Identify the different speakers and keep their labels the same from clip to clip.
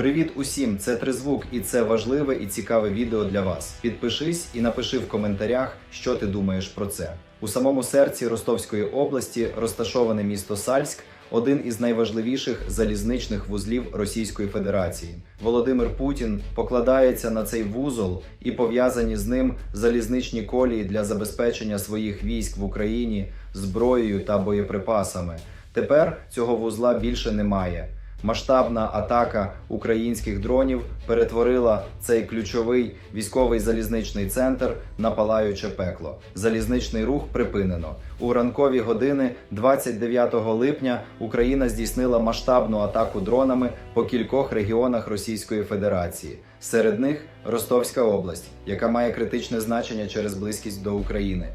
Speaker 1: Привіт усім! Це Тризвук, і це важливе і цікаве відео для вас. Підпишись і напиши в коментарях, що ти думаєш про це. У самому серці Ростовської області розташоване місто Сальськ, один із найважливіших залізничних вузлів Російської Федерації. Володимир Путін покладається на цей вузол і пов'язані з ним залізничні колії для забезпечення своїх військ в Україні зброєю та боєприпасами. Тепер цього вузла більше немає. Масштабна атака українських дронів перетворила цей ключовий військовий залізничний центр на палаюче пекло. Залізничний рух припинено. У ранкові години 29 липня Україна здійснила масштабну атаку дронами по кількох регіонах Російської Федерації. Серед них Ростовська область, яка має критичне значення через близькість до України.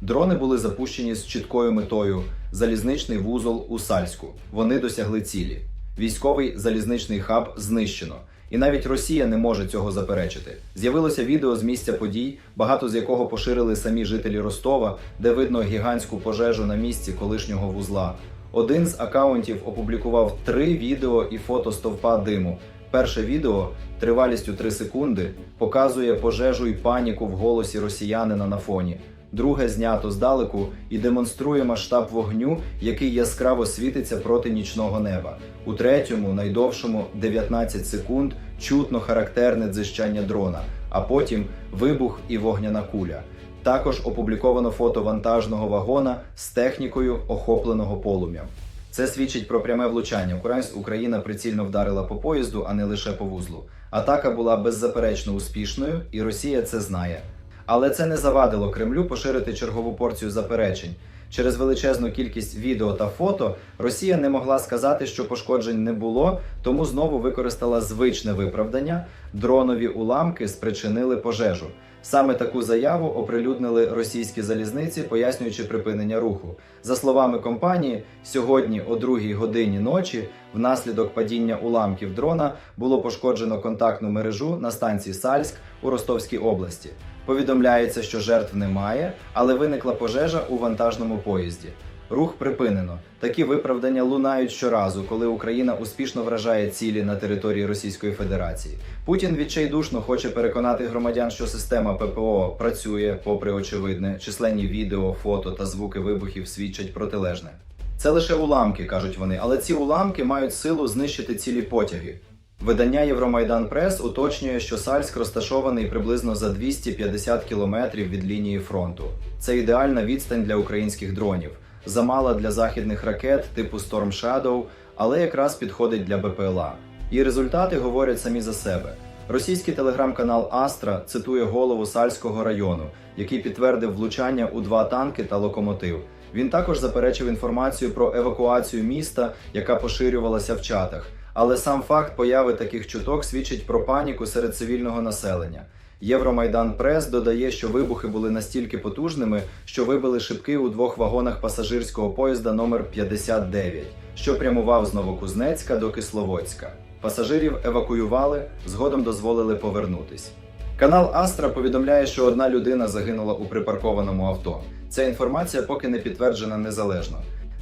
Speaker 1: Дрони були запущені з чіткою метою залізничний вузол у Сальську. Вони досягли цілі. Військовий залізничний хаб знищено. І навіть Росія не може цього заперечити. З'явилося відео з місця подій, багато з якого поширили самі жителі Ростова, де видно гігантську пожежу на місці колишнього вузла. Один з акаунтів опублікував три відео і фото стовпа диму. Перше відео тривалістю 3 секунди показує пожежу і паніку в голосі росіянина на фоні. Друге знято здалеку і демонструє масштаб вогню, який яскраво світиться проти нічного неба. У третьому, найдовшому 19 секунд, чутно характерне дзищання дрона, а потім вибух і вогняна куля. Також опубліковано фото вантажного вагона з технікою охопленого полум'ям. Це свідчить про пряме влучання. Україна прицільно вдарила по поїзду, а не лише по вузлу. Атака була беззаперечно успішною, і Росія це знає. Але це не завадило Кремлю поширити чергову порцію заперечень. Через величезну кількість відео та фото Росія не могла сказати, що пошкоджень не було, тому знову використала звичне виправдання: дронові уламки спричинили пожежу. Саме таку заяву оприлюднили російські залізниці, пояснюючи припинення руху. За словами компанії, сьогодні о 2 годині ночі, внаслідок падіння уламків дрона, було пошкоджено контактну мережу на станції Сальськ у Ростовській області. Повідомляється, що жертв немає, але виникла пожежа у вантажному поїзді. Рух припинено. Такі виправдання лунають щоразу, коли Україна успішно вражає цілі на території Російської Федерації. Путін відчайдушно хоче переконати громадян, що система ППО працює, попри очевидне, численні відео, фото та звуки вибухів свідчать протилежне. Це лише уламки, кажуть вони, але ці уламки мають силу знищити цілі потяги. Видання Євромайдан Прес уточнює, що Сальськ розташований приблизно за 250 кілометрів від лінії фронту. Це ідеальна відстань для українських дронів, замала для західних ракет типу Storm Shadow, але якраз підходить для БПЛА. І результати говорять самі за себе. Російський телеграм-канал Астра цитує голову Сальського району, який підтвердив влучання у два танки та локомотив. Він також заперечив інформацію про евакуацію міста, яка поширювалася в чатах. Але сам факт появи таких чуток свідчить про паніку серед цивільного населення. Євромайдан Прес додає, що вибухи були настільки потужними, що вибили шибки у двох вагонах пасажирського поїзда номер 59, що прямував з Новокузнецька до Кисловодська. Пасажирів евакуювали, згодом дозволили повернутись. Канал Астра повідомляє, що одна людина загинула у припаркованому авто. Ця інформація поки не підтверджена незалежно.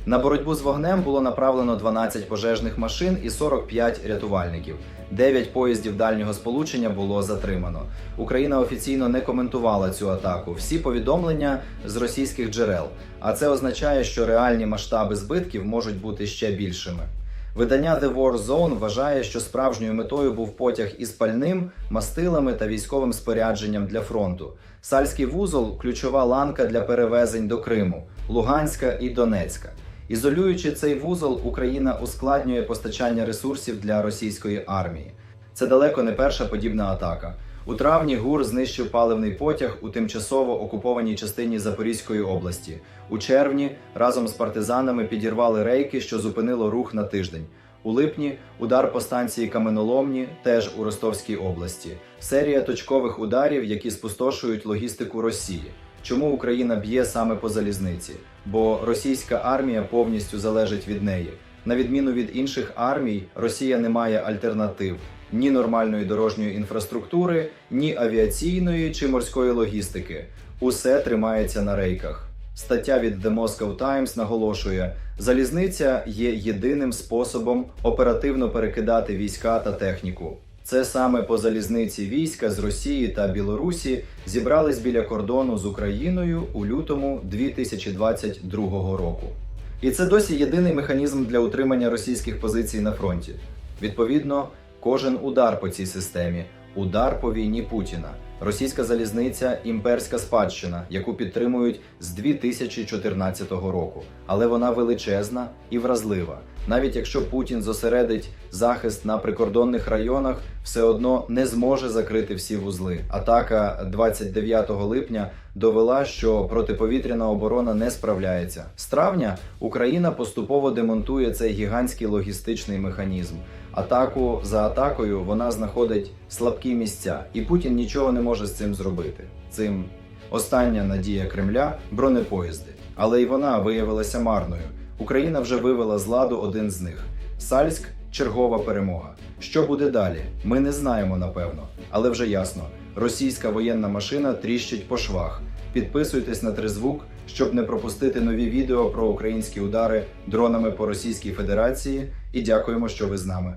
Speaker 1: На боротьбу з вогнем було направлено 12 пожежних машин і 45 рятувальників. 9 поїздів дальнього сполучення було затримано. Україна офіційно не коментувала цю атаку. Всі повідомлення з російських джерел. А це означає, що реальні масштаби збитків можуть бути ще більшими. Видання The War Zone вважає, що справжньою метою був потяг із пальним, мастилами та військовим спорядженням для фронту. Сальський вузол ключова ланка для перевезень до Криму, Луганська і Донецька. Ізолюючи цей вузол, Україна ускладнює постачання ресурсів для російської армії. Це далеко не перша подібна атака. У травні ГУР знищив паливний потяг у тимчасово окупованій частині Запорізької області. У червні разом з партизанами підірвали рейки, що зупинило рух на тиждень. У липні удар по станції Каменоломні, теж у Ростовській області. Серія точкових ударів, які спустошують логістику Росії. Чому Україна б'є саме по залізниці? Бо російська армія повністю залежить від неї. На відміну від інших армій, Росія не має альтернатив ні нормальної дорожньої інфраструктури, ні авіаційної чи морської логістики. Усе тримається на рейках. Стаття від The Moscow Times наголошує, залізниця є єдиним способом оперативно перекидати війська та техніку. Це саме по залізниці війська з Росії та Білорусі зібрались біля кордону з Україною у лютому 2022 року. І це досі єдиний механізм для утримання російських позицій на фронті. Відповідно, кожен удар по цій системі удар по війні Путіна. Російська залізниця імперська спадщина, яку підтримують з 2014 року. Але вона величезна і вразлива. Навіть якщо Путін зосередить захист на прикордонних районах, все одно не зможе закрити всі вузли. Атака 29 липня довела, що протиповітряна оборона не справляється. З травня Україна поступово демонтує цей гігантський логістичний механізм. Атаку за атакою вона знаходить слабкі місця, і Путін нічого не може з цим зробити. Цим остання надія Кремля бронепоїзди. Але й вона виявилася марною. Україна вже вивела з ладу один з них. Сальськ чергова перемога. Що буде далі? Ми не знаємо напевно, але вже ясно. Російська воєнна машина тріщить по швах. Підписуйтесь на Тризвук, щоб не пропустити нові відео про українські удари дронами по Російській Федерації. І дякуємо, що ви з нами.